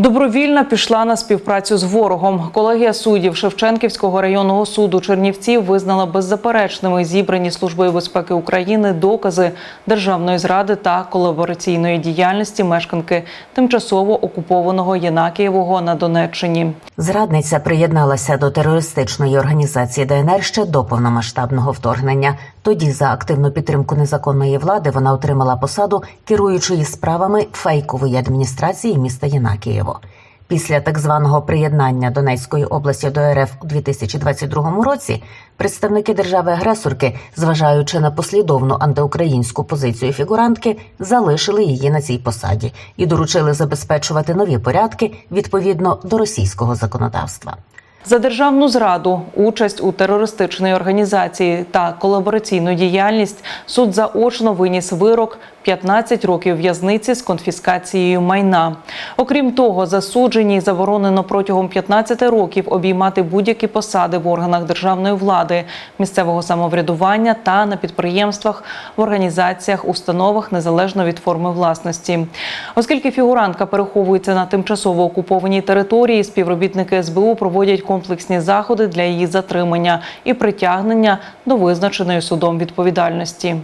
Добровільно пішла на співпрацю з ворогом. Колегія суддів Шевченківського районного суду Чернівців визнала беззаперечними зібрані службою безпеки України докази державної зради та колабораційної діяльності мешканки тимчасово окупованого Єнакієвого на Донеччині. Зрадниця приєдналася до терористичної організації ДНР ще до повномасштабного вторгнення. Тоді за активну підтримку незаконної влади вона отримала посаду керуючої справами фейкової адміністрації міста Єнакієво. Після так званого приєднання Донецької області до РФ у 2022 році представники держави-агресорки, зважаючи на послідовну антиукраїнську позицію фігурантки, залишили її на цій посаді і доручили забезпечувати нові порядки відповідно до російського законодавства. За державну зраду, участь у терористичній організації та колабораційну діяльність суд заочно виніс вирок 15 років в'язниці з конфіскацією майна. Окрім того, засудженій заборонено протягом 15 років обіймати будь-які посади в органах державної влади, місцевого самоврядування та на підприємствах, в організаціях, установах незалежно від форми власності. Оскільки фігурантка переховується на тимчасово окупованій території, співробітники СБУ проводять комплексні заходи для її затримання і притягнення до визначеної судом відповідальності.